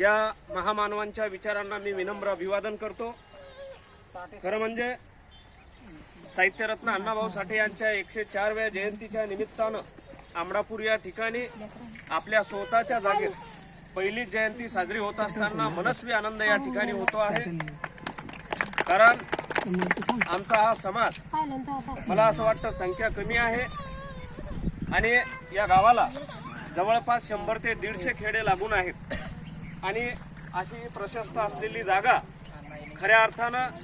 या महामानवांच्या विचारांना मी विनम्र अभिवादन करतो. खरं म्हणजे साहित्यरत्न अण्णाभाऊ साठे यांच्या एकशे चारव्या जयंतीच्या निमित्तानं आमडापूर या ठिकाणी आपल्या स्वतःच्या जागेत पहिली जयंती साजरी होत असताना मनस्वी आनंद या ठिकाणी होतो आहे. कारण आमचा हा समाज मला असं वाटतं संख्या कमी आहे. आणि या गावाला जवळपास शंभर ते दीडशे खेडे लागून आहेत. आणि अशी प्रशस्त असलेली जागा खऱ्या अर्थानं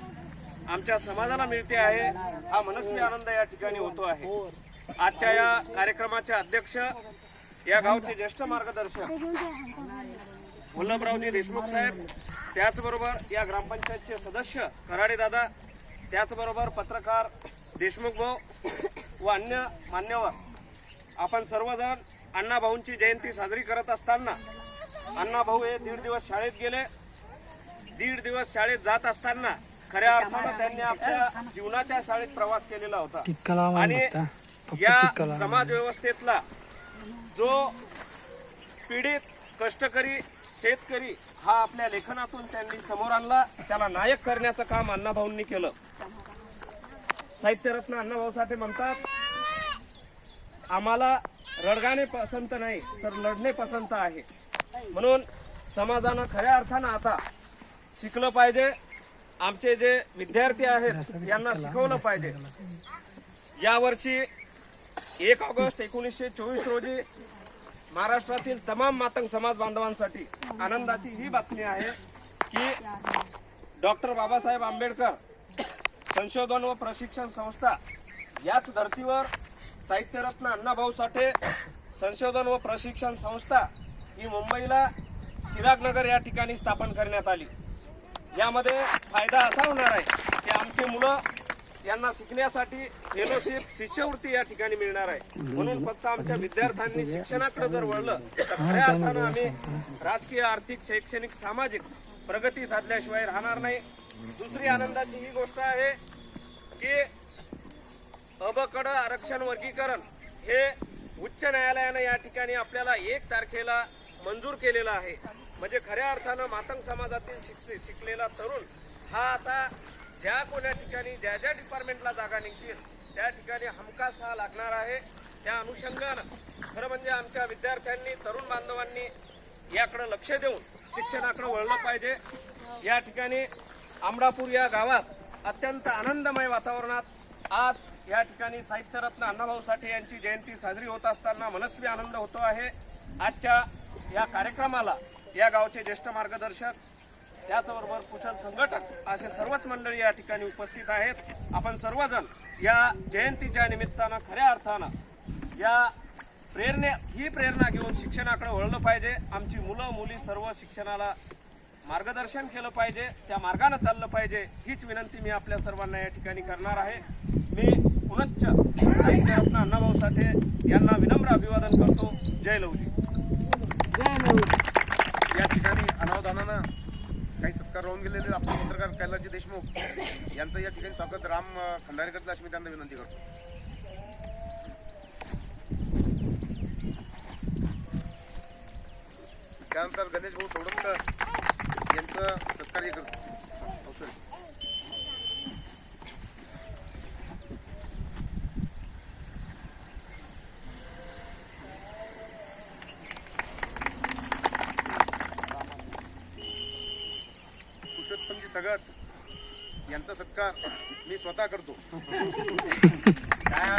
आमच्या समाजाला मिळते आहे. हा मनस्वी आनंद या ठिकाणी होतो आहे. आजच्या या कार्यक्रमाचे अध्यक्ष या गावचे ज्येष्ठ मार्गदर्शक वल्लभरावजी देशमुख साहेब त्याचबरोबर या ग्रामपंचायतचे सदस्य कराडे दादा त्याचबरोबर पत्रकार देशमुख भाऊ व अन्य मान्यवर. आपण सर्वजण अण्णाभाऊंची जयंती साजरी करत असताना अण्णाभाऊ हे दीड दिवस शाळेत गेले. दीड दिवस शाळेत जात असताना खऱ्या अर्थानं त्यांनी आपल्या जीवनाच्या शाळेत प्रवास केलेला होता. आणि या समाज व्यवस्थेतला जो पीडित कष्टकरी शेतकरी हा आपल्या लेखनातून त्यांनी समोर आणला. त्याला नायक करण्याचं काम अण्णाभाऊंनी केलं. साहित्यरत्न अण्णाभाऊ साठे म्हणतात आम्हाला रडगाणे पसंत नाही तर लढणे पसंत आहे. म्हणून समाजानं खऱ्या अर्थानं आता शिकलं पाहिजे. आमचे जे विद्यार्थी आहेत यांना शिकवलं पाहिजे. यावर्षी एक ऑगस्ट एकोणीसशे चोवीस रोजी महाराष्ट्रातील तमाम मातंग समाज बांधवांसाठी आनंदाची ही बातमी आहे की डॉक्टर बाबासाहेब आंबेडकर संशोधन व प्रशिक्षण संस्था याच धर्तीवर साहित्यरत्न अण्णाभाऊ साठे संशोधन व प्रशिक्षण संस्था ही मुंबईला चिरागनगर या ठिकाणी स्थापन करण्यात आली. यामध्ये फायदा असा होणार आहे की आमची मुलं यांना शिकण्यासाठी फेलोशिप शिष्यवृत्ती या ठिकाणी मिळणार आहे. म्हणून फक्त आमच्या विद्यार्थ्यांनी शिक्षणाकडे जर वळलं तर खऱ्या अर्थानं आम्ही राजकीय आर्थिक शैक्षणिक सामाजिक प्रगती साधल्याशिवाय राहणार नाही. दुसरी आनंदाची ही गोष्ट आहे की अबकड आरक्षण वर्गीकरण हे उच्च न्यायालयानं या ठिकाणी आपल्याला एक तारखेला मंजूर केलेलं आहे. म्हणजे खऱ्या अर्थानं मातंग समाजातील शिक्षि शिकलेला तरुण हा आता ज्या कोण्या ठिकाणी ज्या ज्या डिपार्टमेंटला जागा निघतील त्या ठिकाणी हमखास हा लागणार आहे. त्या अनुषंगानं खरं म्हणजे आमच्या विद्यार्थ्यांनी तरुण बांधवांनी याकडं लक्ष देऊन शिक्षणाकडं वळलं पाहिजे. या ठिकाणी आमडापूर या गावात अत्यंत आनंदमय वातावरणात आज या ठिकाणी साहित्यरत्न अण्णाभाऊ साठे यांची जयंती साजरी होत असताना मनस्वी आनंद होतो आहे. आजच्या या कार्यक्रमाला या गावचे ज्येष्ठ मार्गदर्शक त्याचबरोबर कुशल संघटक असे सर्वच मंडळी या ठिकाणी उपस्थित आहेत. आपण सर्वजण या जयंतीच्या निमित्तानं खऱ्या अर्थानं या प्रेरणे ही प्रेरणा घेऊन शिक्षणाकडे वळलं पाहिजे. आमची मुलं मुली सर्व शिक्षणाला मार्गदर्शन केलं पाहिजे. त्या मार्गानं चाललं पाहिजे हीच विनंती मी आपल्या सर्वांना या ठिकाणी करणार आहे. मी पुनच्च साहित्यरत्न अण्णाभाऊ साठे यांना विनम्र अभिवादन करतो. जय लवली या ठिकाणी अनावधानानं काही राहून गेलेले आपले पत्रकार कैलासजी देशमुख यांचं या ठिकाणी स्वागत राम खंडारेकरला अशी मी त्यांना विनंती करतो. त्यानंतर गणेश भाऊ सोडतकर यांचं सत्कार्य हे करतो. हो, सगळ्यात यांचा सत्कार मी स्वतः करतो काय?